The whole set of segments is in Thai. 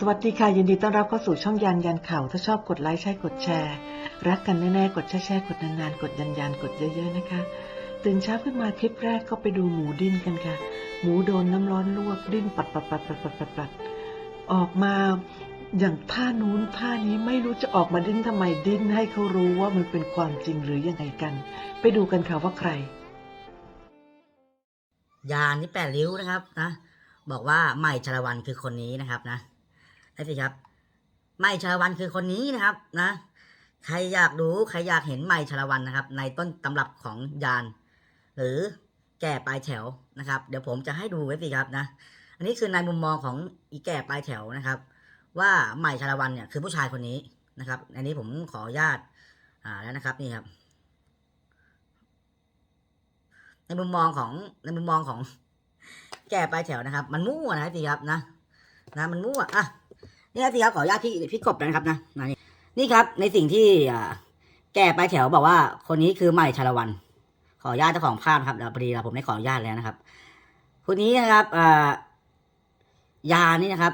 สวัสดีค่ะยินดีต้อนรับเข้าสู่ช่องยันยันข่าวถ้าชอบกดไลค์ใช่กดแชร์ รักกันแน่ๆกดแชร์แชร์กดนานๆ กดยันยันกดเยอะๆนะคะ ตื่นเช้าขึ้นมาคลิปแรกก็ไปดูหมูดิ้นกันค่ะ หมูโดนน้ำร้อนลวกดิ้นปัดปัดปัดปัดปัดปัดปัดออกมาอย่างท่านู้นท่านี้ไม่รู้จะออกมาดิ้นทำไมดิ้นให้เขารู้ว่ามันเป็นความจริงหรือยังไงกัน ไปดูกันค่ะว่าใคร ยานที่แปดริ้วนะครับนะบอกว่าใหม่ชละวันคือคนนี้นะครับนะ ได้สิครับใหม่ชาละวันคือคนนี้นะครับนะ ใครอยากรู้ใครอยากเห็นใหม่ชาละวันนะครับ ในต้นตำรับของยาน หรือแก่ปลายแถวนะครับ เดี๋ยวผมจะให้ดูไว้สิครับนะ อันนี้คือในมุมมองของอีแก่ปลายแถวนะครับ ว่าใหม่ชาละวันเนี่ยคือผู้ชายคนนี้นะครับ อันนี้ผมขออนุญาตอ่าแล้วนะครับนี่ครับ ในมุมมองของในมุมมองของแก่ปลายแถวนะครับ มันมั่วนะสิครับนะนะมันมั่วอะ นี่นะสิครับขออนุญาตพี่พี่กบนะครับนะนะนี่นี่ครับในสิ่งที่แก่ปแถวบอกว่า คนนี้คือใหม่ชาละวัน ขออนุญาตเจ้าของภาพครับเดี๋ยวพอดีเราผมได้ขออนุญาตแล้วนะครับ คนนี้นะครับอ่ายานี่นะครับ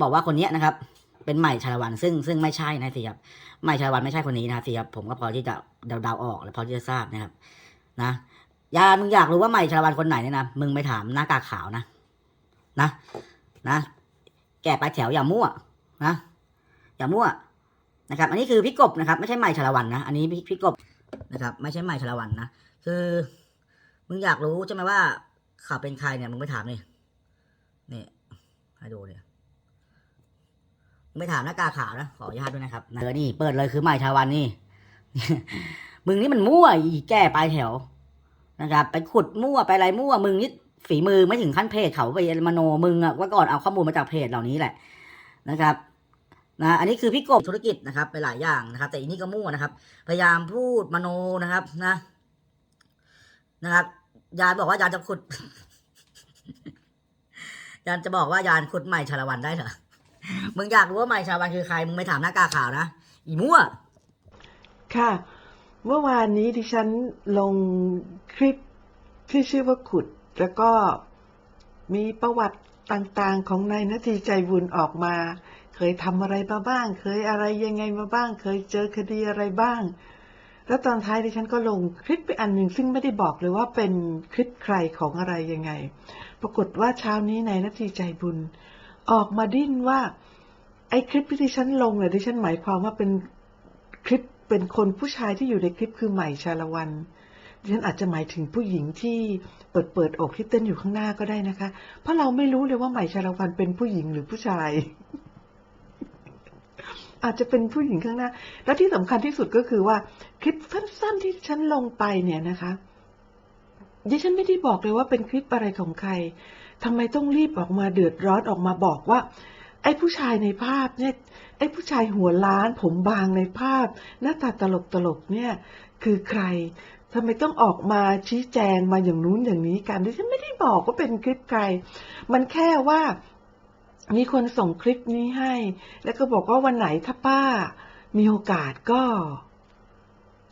บอกว่าคนนี้นะครับ เป็นใหม่ชาละวันซึ่งซึ่งไม่ใช่นะสิครับใหม่ชาละวันไม่ใช่คนนี้นะสิครับผมก็พอที่จะเดาๆออก และพอที่จะทราบนะครับ นะยามึงอยากรู้ว่าใหม่ชาละวันคนไหนเนี่ยนะมึงไปถามหน้ากากขาวนะนะนะแกะปลาแถวอย่ามั่ว นะอย่ามั่วนะครับ อันนี้คือพี่กบนะครับ ไม่ใช่ใหม่ชละวันนะ อันนี้พี่พี่กบนะครับ ไม่ใช่ใหม่ชละวันนะ คือ มึงอยากรู้ใช่ไหมว่าเขาเป็นใครเนี่ย มึงไปถามนี่นี่ให้ดูเนี่ยมึงไปถามหน้ากาขาวนะ ขออนุญาตด้วยนะครับเออนี่ เปิดเลยคือใหม่ชละวันนี่ มึงนี่มันมั่วอีแก้ปลายแถวนะครับ ไปขุดมั่วไปอะไรมั่ว มึงนี่ฝีมือไม่ถึงขั้นเพจเขาไปมโนมึงอะว่าก่อนเอาข้อมูลมาจากเพจเหล่านี้แหละนะครับ นะอันนี้คือพี่กบธุรกิจนะครับไปหลายอย่างนะครับ แต่อันนี้ก็มั่วนะครับ พยายามพูดมโนนะครับนะนะครับ ยานบอกว่ายานจะขุด ยานจะบอกว่ายานขุดใหม่ชาละวันได้เหรอมึงอยากรู้ว่าใหม่ชาละวันคือใครมึงไม่ถามหน้ากากขาวนะอีมั่วค่ะ เมื่อวานนี้ดิฉันลงคลิปที่ชื่อว่าขุด แล้วก็มีประวัติต่างๆของนายนาทีใจบุญออกมา เคยทำอะไรมาบ้าง เคยอะไรยังไงมาบ้าง เคยเจอคดีอะไรบ้าง แล้วตอนท้ายดิฉันก็ลงคลิปไปอันหนึ่งซึ่งไม่ได้บอกเลยว่าเป็นคลิปใครของอะไรยังไง ปรากฏว่าเช้านี้นายนาทีใจบุญ ออกมาดิ้นว่า ไอ้คลิปที่ดิฉันลงเนี่ยดิฉันหมายความว่าเป็นคลิปเป็นคนผู้ชายที่อยู่ในคลิปคือใหม่ชาละวันดิฉันอาจจะหมายถึงผู้หญิงที่เปิดเปิดอกที่เต้นอยู่ข้างหน้าก็ได้นะคะ เพราะเราไม่รู้เลยว่าใหม่ชาละวันเป็นผู้หญิงหรือผู้ชาย อาจจะเป็นผู้หญิงข้างหน้า และที่สำคัญที่สุดก็คือว่า คลิปสั้นๆที่ฉันลงไปเนี่ยนะคะดิฉันไม่ได้บอกเลยว่าเป็นคลิปอะไรของใครทำไมต้องรีบออกมาเดือดร้อนออกมาบอกว่า ไอ้ผู้ชายในภาพเนี่ยไอ้ผู้ชายหัวล้าน ผมบางในภาพ หน้าตาตลกตลกๆเนี่ย คือใครทำไมต้องออกมาชี้แจงมาอย่างนู้นอย่างนี้กันดิฉันไม่ได้บอกว่าเป็นคลิปใคร มันแค่ว่า มีคนส่งคลิปนี้ให้ แล้วก็บอกว่าวันไหนถ้าป้า มีโอกาสก็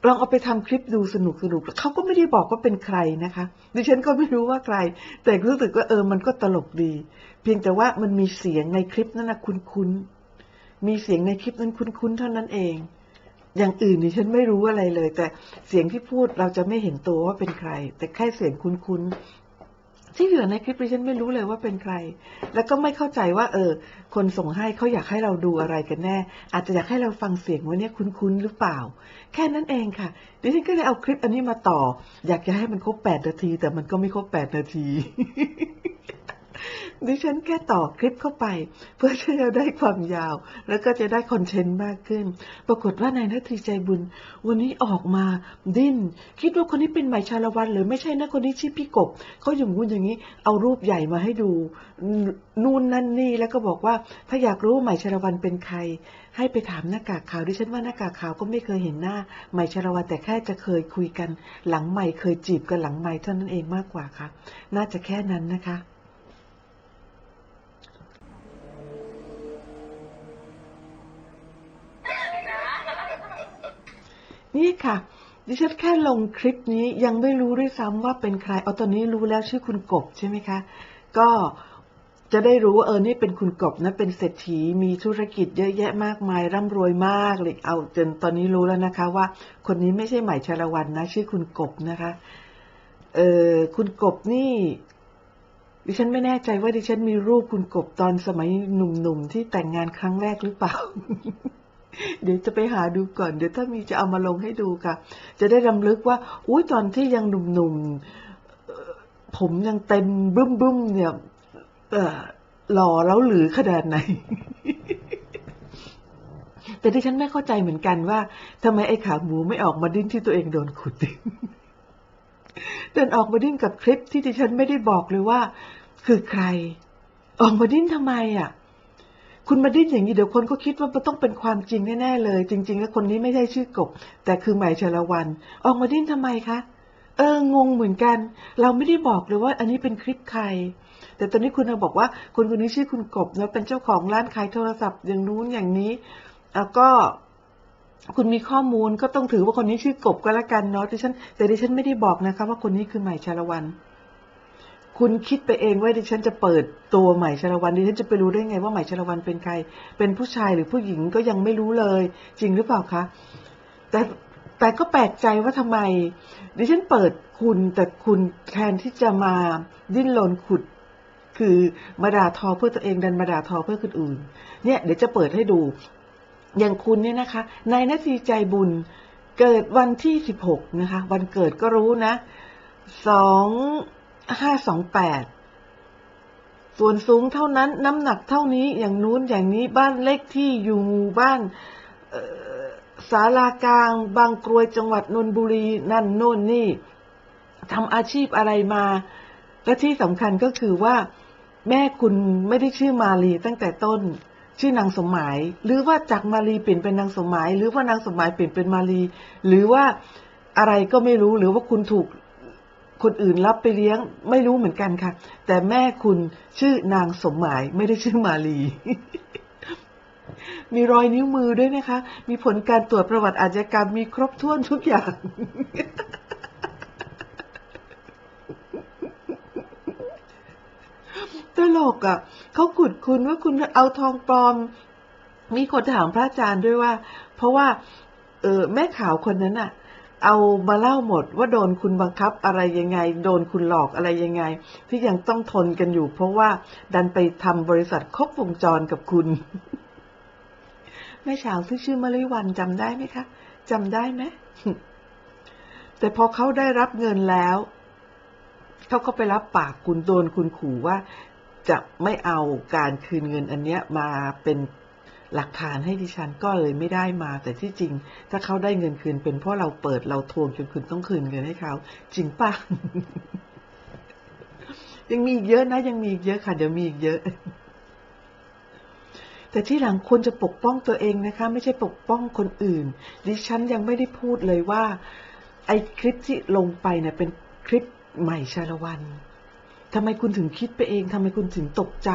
ลองเอาไปทำคลิปดูสนุกสนุกเขาก็ไม่ได้บอกว่าเป็นใครนะคะ ดิฉันก็ไม่รู้ว่าใคร แต่รู้สึกว่าเออ มันก็ตลกดี เพียงแต่ว่ามันมีเสียงในคลิปนั้นนะคุ้นๆ มีเสียงในคลิปนั้นคุ้นๆ เท่านั้นเอง อย่างอื่นดิฉันไม่รู้อะไรเลย แต่เสียงที่พูดเราจะไม่เห็นตัวว่าเป็นใคร แต่แค่เสียงคุ้นๆ ที่เหลือในคลิปดิฉันไม่รู้เลยว่าเป็นใคร แล้วก็ไม่เข้าใจว่า เออ คนส่งให้เขาอยากให้เราดูอะไรกันแน่ อาจจะอยากให้เราฟังเสียงว่าเนี่ยคุ้นๆหรือเปล่า แค่นั้นเองค่ะ ดิฉันก็เลยเอาคลิปอันนี้มาต่อ อยากจะให้มันครบ8นาที แต่มันก็ไม่ครบ8นาที ดิฉันแค่ต่อคลิปเข้าไป เพื่อที่จะได้ความยาว แล้วก็จะได้คอนเทนต์มากขึ้น ปรากฏว่านายนาทีใจบุญ วันนี้ออกมาดิ้น คิดว่าคนนี้เป็นใหม่ชาละวัน หรือไม่ใช่นะคนนี้ชื่อพี่กบเขาอย่างงู้นอย่างนี้ เอารูปใหญ่มาให้ดู นู่นนั่นนี่แล้วก็บอกว่าถ้าอยากรู้ว่าใหม่ชาละวันเป็นใคร ให้ไปถามหน้ากากขาวดิฉันว่าหน้ากากขาวก็ไม่เคยเห็นหน้าใหม่ชาละวันแต่แค่จะเคยคุยกัน หลังใหม่เคยจีบกันหลังใหม่เท่านั้นเองมากกว่าค่ะ น่าจะแค่นั้นนะคะ นี่ค่ะ ดิฉันแค่ลงคลิปนี้ยังไม่รู้ด้วยซ้ำว่าเป็นใคร เอาตอนนี้รู้แล้วชื่อคุณกบใช่ไหมคะ ก็จะได้รู้ว่าเออ นี่เป็นคุณกบนะ เป็นเศรษฐี มีธุรกิจเยอะแยะมากมาย ร่ำรวยมากเลย เอาจนตอนนี้รู้แล้วนะคะ ว่าคนนี้ไม่ใช่ใหม่ชาละวันนะ ชื่อคุณกบนะคะ เออคุณกบนี่ ดิฉันไม่แน่ใจว่าดิฉันมีรูปคุณกบตอนสมัยหนุ่มๆที่แต่งงานครั้งแรกหรือเปล่า เดี๋ยวจะไปหาดูก่อน เดี๋ยวถ้ามีจะเอามาลงให้ดูค่ะ จะได้รำลึกว่าอุ้ยตอนที่ยังหนุ่มๆ ผมยังเต็มบึ้มบึ้มๆ เนี่ยหล่อแล้วหรือขนาดไหน แต่ที่ฉันไม่เข้าใจเหมือนกันว่าทำไมไอ้ขาหมูไม่ออกมาดิ้นที่ตัวเองโดนขุดดินเดินออกมาดิ้นกับคลิปที่ดิฉันไม่ได้บอกเลยว่า คือใคร ออกมาดิ้นทำไมอะ คุณมาดิ้นอย่างนี้เดี๋ยวคนก็คิดว่ามันต้องเป็นความจริงแน่ๆเลย จริง ๆ แล้วคนนี้ไม่ใช่ชื่อกบ แต่คือใหม่ชลวัน ออกมาดิ้นทำไมคะเอองงเหมือนกัน เราไม่ได้บอกเลยว่าอันนี้เป็นคลิปใคร แต่ตอนนี้คุณมาบอกว่าคนคนนี้ชื่อคุณกบนะเป็นเจ้าของร้านขายโทรศัพท์อย่างนู้นอย่างนี้แล้วก็คุณมีข้อมูลก็ต้องถือว่าคนนี้ชื่อกบก็แล้วกันเนาะดิฉันแต่ดิฉันไม่ได้บอกนะคะว่าคนนี้คือใหม่ชาละวัน คุณคิดไปเองว่าดิฉันจะเปิดตัวใหม่ชละวันดิฉันจะไปรู้ได้ไงว่าใหม่ชละวันเป็นใคร เป็นผู้ชายหรือผู้หญิงก็ยังไม่รู้เลย จริงหรือเปล่าคะ แต่แต่ก็แปลกใจว่าทำไม ดิฉันเปิดคุณแต่คุณแทนที่จะมาดิ้นรนขุด คือมาด่าทอเพื่อตัวเองดันมาด่าทอเพื่อคนอื่น เนี่ยเดี๋ยวจะเปิดให้ดู อย่างคุณเนี่ยนะคะนายนาทีใจบุญเกิดวันที่สิบหกนะคะ วันเกิดก็รู้นะสอง ห้าสองแปดส่วนสูงเท่านั้นน้ำหนักเท่านี้อย่างนู้นอย่างนี้บ้านเลขที่อยู่หมู่บ้านเอ่อศาลากลาง บางกรวยจังหวัดนนทบุรีนั่นโน่นนี่ทำอาชีพอะไรมา และที่สำคัญก็คือว่า แม่คุณไม่ได้ชื่อมาลีตั้งแต่ต้น ชื่อนางสมหมาย หรือว่าจากมาลีเปลี่ยนเป็นนางสมหมาย หรือว่านางสมหมายเปลี่ยนเป็นมาลี หรือว่าอะไรก็ไม่รู้หรือว่าคุณถูก คนอื่นรับไปเลี้ยงไม่รู้เหมือนกันค่ะ แต่แม่คุณชื่อนางสมหมายไม่ได้ชื่อมาลี มีรอยนิ้วมือด้วยนะคะ มีผลการตรวจประวัติอาชญากรรมมีครบถ้วนทุกอย่าง ตลกอะเขาขุดคุณว่าคุณเอาทองปลอม มีคนถามพระอาจารย์ด้วยว่า เพราะว่า เออแม่ขาวคนนั้นอะ เอามาเล่าหมดว่าโดนคุณบังคับอะไรยังไง โดนคุณหลอกอะไรยังไง ที่ยังต้องทนกันอยู่ เพราะว่าดันไปทำบริษัทครบวงจรกับคุณ แม่ขาวที่ชื่อมะลิวันจำได้ไหมคะจำได้ไหมแต่พอเขาได้รับเงินแล้วเขาก็ไปรับปากคุณโดนคุณขู่ว่าจะไม่เอาการคืนเงินอันเนี้ยมาเป็น หลักฐานให้ดิฉันก็เลยไม่ได้มา แต่ที่จริง ถ้าเขาได้เงินคืนเป็นเพราะเราเปิดเราทวงจนคุณต้องคืนเงินให้เขา จริงปะยังมีอีกเยอะนะ ยังมีอีกเยอะค่ะเดี๋ยวมีอีกเยอะ แต่ที่หลังควรจะปกป้องตัวเองนะคะ ไม่ใช่ปกป้องคนอื่น ดิฉันยังไม่ได้พูดเลยว่า ไอ้คลิปที่ลงไปเนี่ยเป็นคลิปใหม่ชาละวันทำไมคุณถึงคิดไปเองทำไมคุณถึงตกใจ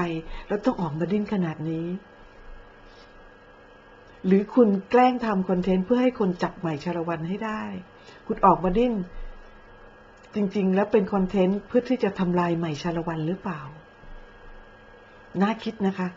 แล้วต้องออกมาดิ้นขนาดนี้ หรือคุณแกล้งทำคอนเทนต์เพื่อให้คนจับใหม่ชาละวันให้ได้ คุณออกมาดิ้น จริง ๆ แล้วเป็นคอนเทนต์เพื่อที่จะทำลายใหม่ชาละวันหรือเปล่า น่าคิดนะคะ